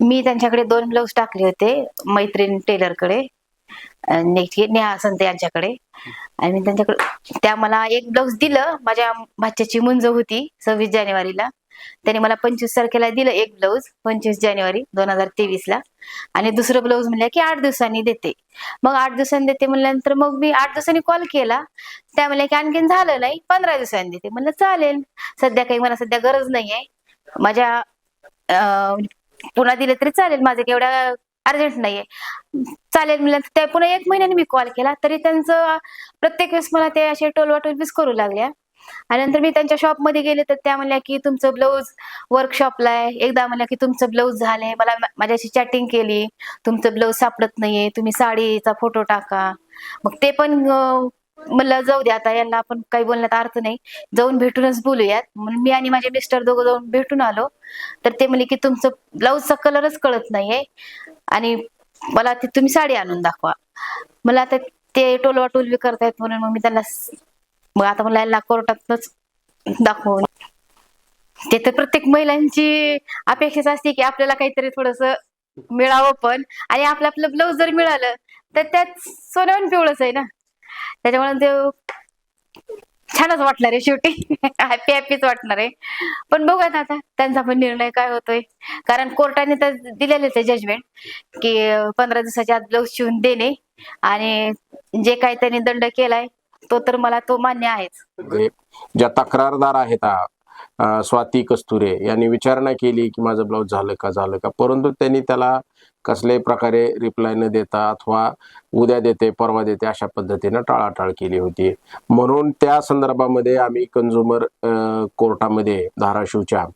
मी त्यांच्याकडे दोन ब्लाऊज टाकले होते मैत्रीण टेलरकडे नेक्स्ट नेहा संते यांच्याकडे. आणि त्यांच्याकडे त्या मला एक ब्लाऊज दिलं माझ्या भाच्याची मुंज होती सव्वीस जानेवारीला. त्याने मला पंचवीस तारखेला दिलं एक ब्लाऊज पंचवीस जानेवारी दोन हजार तेवीस ला. आणि दुसरं ब्लाऊज म्हणलं की आठ दिवसांनी देते. मग आठ दिवसांनी देते म्हणल्यानंतर मग मी आठ दिवसांनी कॉल केला. त्या म्हणल्या की आणखीन झालं नाही पंधरा दिवसांनी देते. म्हणलं चालेल. सध्या काही मला सध्या गरज नाहीये. माझ्या पुन्हा दिले तरी चालेल. माझं काही एवढ्या अर्जंट नाहीये. चालेल म्हणलं त्या पुन्हा एक महिन्याने मी कॉल केला. तरी त्यांचं प्रत्येक वेळेस मला ते असे टोलवाटोलबीच करू लागल्या. आणि नंतर मी त्यांच्या शॉपमध्ये गेले तर त्या म्हणल्या की तुमचं ब्लाऊज वर्कशॉपला आहे. एकदा म्हणल्या की तुमचं ब्लाऊज झालंय. मला माझ्याशी चॅटिंग केली. तुमचं ब्लाऊज सापडत नाहीये. तुम्ही साडीचा फोटो टाका. मग ते पण म्हणलं जाऊ दे आता यांना आपण काही बोलण्यात अर्थ नाही. जाऊन भेटूनच बोलूयात. म्हणून मी आणि माझे मिस्टर दोघं जाऊन भेटून आलो. तर ते म्हणले की तुमचं ब्लाऊजचा कलरच कळत नाहीये. आणि मला ते तुम्ही साडी आणून दाखवा. मला आता ते टोलवा टोलवी करतायत म्हणून मग मी त्यांना मग आता मला यांना कोर्टातच दाखवून. ते तर प्रत्येक महिलांची अपेक्षाच असते की आपल्याला काहीतरी थोडस मिळावं पण. आणि आपलं आपलं ब्लाऊज जर मिळालं तर त्यात सोन्याहून पिवळच आहे ना. त्याच्यामुळे ते छानच वाटणार आहे शेवटी. हॅपी हॅपीच वाटणार आहे. पण बघूयात आता त्यांचा पण निर्णय काय होतोय. कारण कोर्टाने तर दिलेलेच आहे जजमेंट की पंधरा दिवसाच्या आत ब्लाऊज शिवून देणे. आणि जे काही त्यांनी दंड केलाय तो तर मला तो मान्य आहेच. ज्या तक्रारदार आहेत आ, अ, स्वाती कस्तुरे यांनी विचारणा केली की माझं ब्लाऊज झालं का झालं का? परंतु त्यांनी त्याला कसल्याही प्रकारे रिप्लाय न देता अथवा उद्या देते परवा देते अशा पद्धतीनं टाळाटाळ केली होती. म्हणून त्या संदर्भामध्ये आम्ही कंझ्युमर कोर्टामध्ये धाराशिवच्या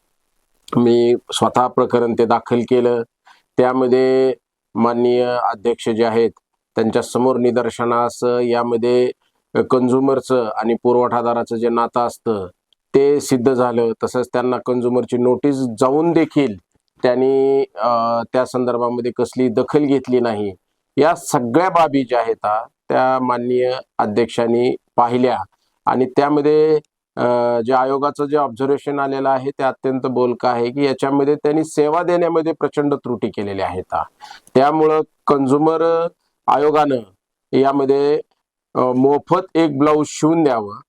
मी स्वतः प्रकरण ते दाखल केलं. त्यामध्ये माननीय अध्यक्ष जे आहेत त्यांच्यासमोर निदर्शनास यामध्ये कंझ्युमरचं आणि पुरवठादाराचं जे नातं असतं ते सिद्ध झालं. तसंच त्यांना कंझ्युमरची नोटीस जाऊन देखील त्यांनी त्या संदर्भामध्ये कसली दखल घेतली नाही. या सगळ्या बाबी ज्या आहेत त्या माननीय अध्यक्षांनी पाहिल्या. आणि त्यामध्ये जे आयोगाचं जे ऑब्झर्वेशन आलेलं आहे ते अत्यंत बोलक आहे की याच्यामध्ये त्यांनी सेवा देण्यामध्ये प्रचंड त्रुटी केलेल्या आहेत त्यामुळं कंझ्युमर आयोगानं यामध्ये मोफत एक ब्लाऊज शिवून द्यावं.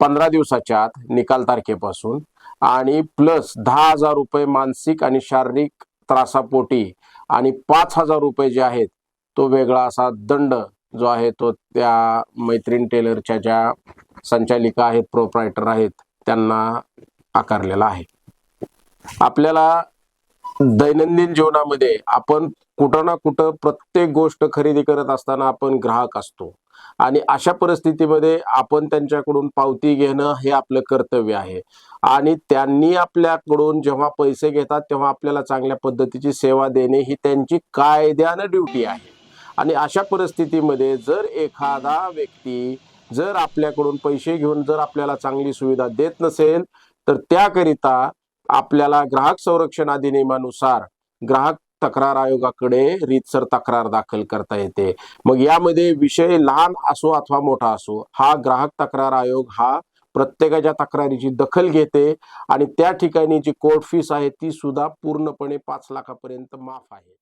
पंधरा दिवसाच्या आत निकाल तारखेपासून. आणि प्लस दहा हजार रुपये मानसिक आणि शारीरिक त्रासापोटी आणि पाच हजार रुपये जे आहेत तो वेगळा असा दंड जो आहे तो त्या मैत्रीण टेलरच्या ज्या संचालिका आहेत प्रोप्रायटर आहेत त्यांना आकारलेला आहे. आपल्याला दैनंदिन जीवनामध्ये आपण कुठं ना कुठं प्रत्येक गोष्ट खरेदी करत असताना आपण ग्राहक असतो. आणि अशा परिस्थितीमध्ये आपण त्यांच्याकडून पावती घेणं हे आपलं कर्तव्य आहे. आणि त्यांनी आपल्याकडून जेव्हा पैसे घेतात तेव्हा आपल्याला चांगल्या पद्धतीची सेवा देणे ही त्यांची कायद्यानं ड्युटी आहे. आणि अशा परिस्थितीमध्ये जर एखादा व्यक्ती जर आपल्याकडून पैसे घेऊन जर आपल्याला चांगली सुविधा देत नसेल तर त्याकरिता आपल्याला ग्राहक संरक्षण अधिनियमानुसार ग्राहक तक्रार आयोगाकडे रीतसर तक्रार दाखल करता येते. मग यामध्ये विषय लहान असो अथवा मोठा असो हा ग्राहक तक्रार आयोग हा प्रत्येकाच्या तक्रारीची दखल घेते आणि त्या ठिकाणी जी कोर्ट फीस आहे ती सुद्धा पूर्णपणे पाच लाखापर्यंत माफ आहे.